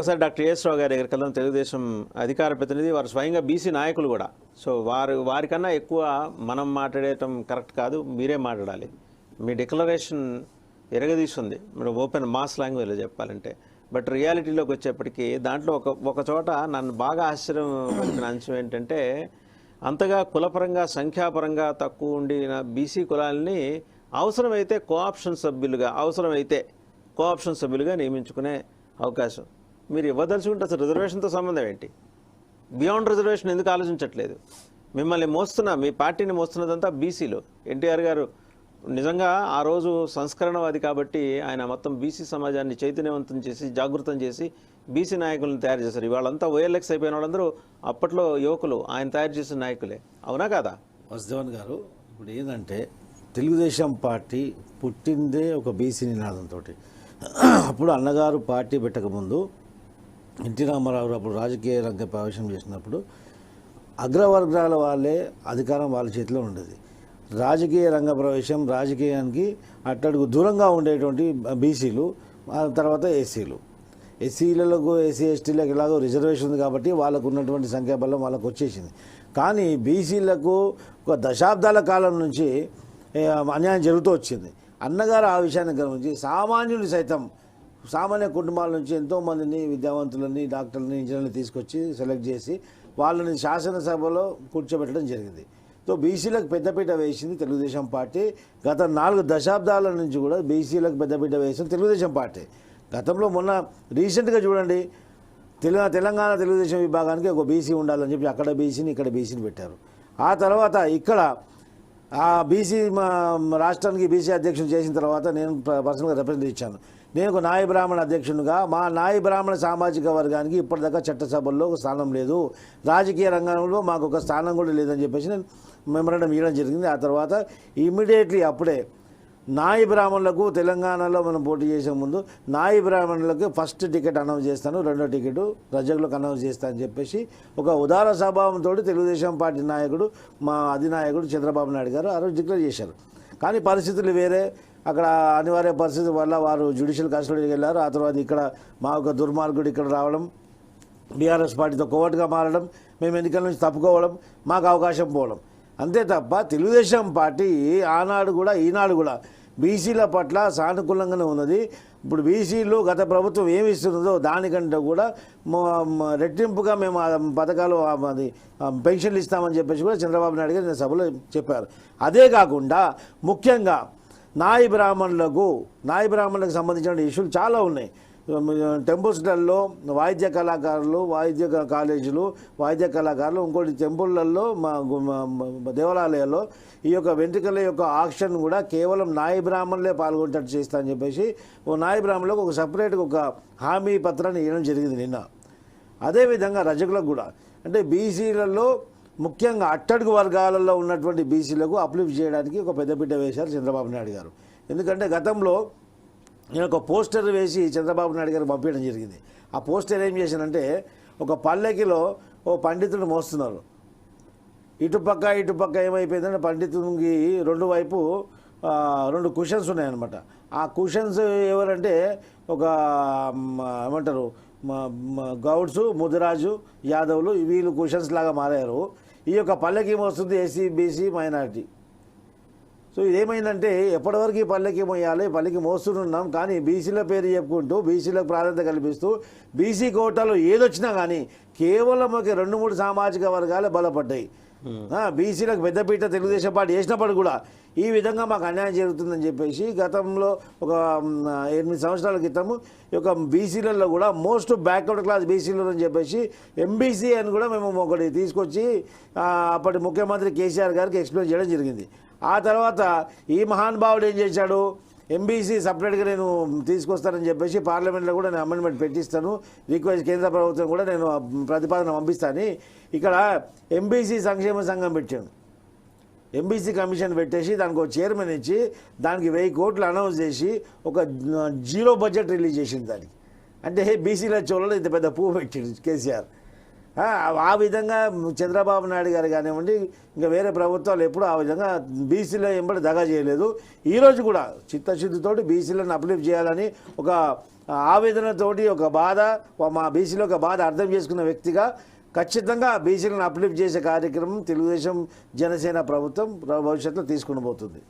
ఒకసారి doctor yes రావు గారి దగ్గరికి వెళ్దాం. తెలుగుదేశం అధికార ప్రతినిధి వారు స్వయంగా బీసీ నాయకులు కూడా. సో వారు వారికన్నా ఎక్కువ మనం మాట్లాడేయటం కరెక్ట్ కాదు మీరే మాట్లాడాలి. మీ డిక్లరేషన్ ఎరగదీస్తుంది. మీరు ఓపెన్ మాస్ లాంగ్వేజ్లో చెప్పాలంటే. బట్ రియాలిటీలోకి వచ్చేప్పటికీ దాంట్లో ఒక ఒక చోట నన్ను బాగా ఆశ్చర్యం కలిగిన అంశం ఏంటంటే అంతగా కులపరంగా సంఖ్యాపరంగా తక్కువ ఉండిన బీసీ కులాలని అవసరమైతే కోఆప్షన్ సభ్యులుగా అవసరమైతే కోఆప్షన్ సభ్యులుగా నియమించుకునే అవకాశం. మీరు ఇవ్వదలుచుకుంటే అసలు రిజర్వేషన్తో సంబంధం ఏంటి? బియాండ్ రిజర్వేషన్ ఎందుకు ఆలోచించట్లేదు? మిమ్మల్ని మోస్తున్న మీ పార్టీని మోస్తున్నదంతా బీసీలు ఎన్టీఆర్ గారు నిజంగా ఆ రోజు సంస్కరణవాది కాబట్టి ఆయన మొత్తం బీసీ సమాజాన్ని చైతన్యవంతం చేసి జాగృతం చేసి బీసీ నాయకులను తయారు చేశారు. ఇవాళంతా ఓఎల్ఎక్స్ అయిపోయిన వాళ్ళందరూ అప్పట్లో యువకులు ఆయన తయారు చేసిన నాయకులే. అవునా కాదా? వసుదేవన్ గారు ఇప్పుడు ఏంటంటే తెలుగుదేశం పార్టీ పుట్టిందే ఒక బీసీ నినాదంతో అప్పుడు అన్నగారు పార్టీ పెట్టకముందు ఎన్టీ రామారావు అప్పుడు రాజకీయ రంగ ప్రవేశం చేసినప్పుడు అగ్రవర్గాల వాళ్ళే అధికారం వాళ్ళ చేతిలో ఉండేది. రాజకీయ రంగ ప్రవేశం రాజకీయానికి అట్టడుగు దూరంగా ఉండేటువంటి బీసీలు ఆ తర్వాత ఎస్సీలు. ఎస్సీలకు ఎస్సీ ఎస్టీలకు ఎలాగో రిజర్వేషన్ ఉంది కాబట్టి వాళ్ళకు ఉన్నటువంటి సంఖ్యాబలం వాళ్ళకు వచ్చేసింది. కానీ బీసీలకు ఒక దశాబ్దాల కాలం నుంచి అన్యాయం జరుగుతూ వచ్చింది. అన్నగారు ఆ విషయాన్ని గమనించి సామాన్యులు సైతం సామాన్య కుటుంబాల నుంచి ఎంతోమందిని విద్యావంతులని డాక్టర్లని ఇంజనీర్లని తీసుకొచ్చి సెలెక్ట్ చేసి వాళ్ళని శాసనసభలో కూర్చోబెట్టడం జరిగింది. సో బీసీలకు పెద్దపీట వేసింది తెలుగుదేశం పార్టీ. గత నాలుగు దశాబ్దాల నుంచి కూడా బీసీలకు పెద్దపీట వేసింది తెలుగుదేశం పార్టీ. గతంలో మొన్న రీసెంట్గా చూడండి తెలంగాణ తెలంగాణ తెలుగుదేశం విభాగానికి ఒక బీసీ ఉండాలని చెప్పి అక్కడ బీసీని ఇక్కడ బీసీని పెట్టారు. ఆ తర్వాత ఇక్కడ బీసీ మా రాష్ట్రానికి బీసీ అధ్యక్షుడు చేసిన తర్వాత నేను పర్సనల్గా రిప్రజెంట్ ఇచ్చాను. నేను ఒక నాయ బ్రాహ్మణ అధ్యక్షునిగా మా నాయ బ్రాహ్మణ సామాజిక వర్గానికి ఇప్పటిదాకా చట్టసభల్లో ఒక స్థానం లేదు. రాజకీయ రంగంలో మాకు ఒక స్థానం కూడా లేదని చెప్పేసి నేను మెమరణం ఇవ్వడం జరిగింది. ఆ తర్వాత ఇమీడియట్లీ అప్పుడే నాయి బ్రాహ్మణులకు తెలంగాణలో మనం పోటీ చేసే ముందు నాయి బ్రాహ్మణులకు ఫస్ట్ టికెట్ అనౌన్స్ చేస్తాను రెండో టికెట్ రజకులకు అనౌన్స్ చేస్తాను అని చెప్పేసి ఒక ఉదార స్వభావంతో తెలుగుదేశం పార్టీ నాయకుడు మా అధినాయకుడు చంద్రబాబు నాయుడు గారు ఆ రోజు డిక్లేర్ చేశారు. కానీ పరిస్థితులు వేరే. అక్కడ అనివార్య పరిస్థితి వల్ల వారు జ్యుడిషియల్ కస్టడీకి వెళ్ళారు. ఆ తర్వాత ఇక్కడ మా ఒక దుర్మార్గుడు ఇక్కడ రావడం బీఆర్ఎస్ పార్టీతో కోవట్గా మారడం మేము ఎన్నికల నుంచి తప్పుకోవడం మాకు అవకాశం పోవడం. అంతే తప్ప తెలుగుదేశం పార్టీ ఆనాడు కూడా ఈనాడు కూడా బీసీల పట్ల సానుకూలంగానే ఉన్నది. ఇప్పుడు బీసీలు గత ప్రభుత్వం ఏమి ఇస్తున్నదో దానికంటే కూడా రెట్టింపుగా మేము పథకాలు అది పెన్షన్లు ఇస్తామని చెప్పేసి కూడా చంద్రబాబు నాయుడు గారు నేను సభలో చెప్పారు. అదే కాకుండా ముఖ్యంగా నాయి బ్రాహ్మణులకు నాయి బ్రాహ్మణులకు సంబంధించిన ఇష్యూలు చాలా ఉన్నాయి. టెంపుల్స్లలో వాయిద్య కళాకారులు వాయిద్య కాలేజీలు వాయిద్య కళాకారులు ఇంకోటి టెంపుల్లలో మా దేవాలయాల్లో ఈ యొక్క వెంట్రుకల యొక్క ఆక్షన్ కూడా కేవలం నాయి బ్రాహ్మణులే పాల్గొనేటట్టు చేస్తా అని చెప్పేసి ఓ నాయి బ్రాహ్మణులకు ఒక సపరేట్గా ఒక హామీ పత్రాన్ని ఇవ్వడం జరిగింది నిన్న. అదేవిధంగా రజకులకు కూడా. అంటే బీసీలలో ముఖ్యంగా అట్టడుగు వర్గాలలో ఉన్నటువంటి బీసీలకు అప్లిఫ్ట్ చేయడానికి ఒక పెద్దపీట వేశారు చంద్రబాబు నాయుడు గారు. ఎందుకంటే గతంలో నేను ఒక పోస్టర్ వేసి చంద్రబాబు నాయుడు గారు పంపించడం జరిగింది. ఆ పోస్టర్ ఏం చేశానంటే ఒక పల్లెకిలో ఓ పండితుడు మోస్తున్నారు. ఇటుపక్క ఇటుపక్క ఏమైపోయిందంటే పండితునికి రెండు వైపు రెండు కుషన్స్ ఉన్నాయన్నమాట. ఆ కుషన్స్ ఎవరంటే ఒక ఏమంటారు గౌడ్సు గౌడ్స్ ముదిరాజు యాదవులు వీళ్ళు కుషన్స్ లాగా మారారు. ఈ యొక్క పల్లెకి వస్తుంది ఎస్సీ బీసీ మైనారిటీ. సో ఇదేమైందంటే ఎప్పటివరకు ఈ పల్లెకి మోయాలి పల్లెకి మోస్తున్నాం కానీ బీసీల పేరు చెప్పుకుంటూ బీసీలకు ప్రాధాన్యత కల్పిస్తూ బీసీ కోటాలో ఏదొచ్చినా కానీ కేవలం ఒక రెండు మూడు సామాజిక వర్గాలే బలపడ్డాయి. ఆ, బీసీలకు పెద్దపీట తెలుగుదేశం పార్టీ వేసినప్పుడు కూడా ఈ విధంగా మాకు అన్యాయం జరుగుతుందని చెప్పేసి గతంలో ఒక ఎనిమిది సంవత్సరాల క్రితము ఈ యొక్క బీసీలలో కూడా మోస్ట్ బ్యాక్వర్డ్ క్లాస్ బీసీలు అని చెప్పేసి ఎంబీసీ అని కూడా మేము ఒకటి తీసుకొచ్చి అప్పటి ముఖ్యమంత్రి కేసీఆర్ గారికి ఎక్స్ప్లెయిన్ చేయడం జరిగింది. ఆ తర్వాత ఈ మహానుభావుడు ఏం చేశాడు? ఎంబీసీ సపరేట్గా నేను తీసుకొస్తానని చెప్పేసి పార్లమెంట్లో కూడా నేను అమెండ్మెంట్ పెట్టిస్తాను. రిక్వెస్ట్ కేంద్ర ప్రభుత్వం కూడా నేను ప్రతిపాదన పంపిస్తాను. ఇక్కడ ఎంబీసీ సంక్షేమ సంఘం పెట్టాను ఎంబీసీ కమిషన్ పెట్టేసి దానికి ఒక చైర్మన్ ఇచ్చి దానికి వెయ్యి కోట్లు అనౌన్స్ చేసి ఒక జీరో బడ్జెట్ రిలీజ్ చేసింది దానికి. అంటే బీసీల చోళ్ళలో ఇంత పెద్ద పువ్వు పెట్టిండు కేసీఆర్. ఆ విధంగా చంద్రబాబు నాయుడు గారు కానివ్వండి ఇంకా వేరే ప్రభుత్వాలు ఎప్పుడు ఆ విధంగా బీసీలో ఎంబడి దగా చేయలేదు. ఈరోజు కూడా చిత్తశుద్ధితోటి బీసీలను అప్లిఫ్ట్ చేయాలని ఒక ఆవేదనతోటి ఒక బాధ మా బీసీలో ఒక బాధ అర్థం చేసుకున్న వ్యక్తిగా ఖచ్చితంగా బీసీలను అప్లిఫ్ట్ చేసే కార్యక్రమం తెలుగుదేశం జనసేన ప్రభుత్వం భవిష్యత్తులో తీసుకుని పోతుంది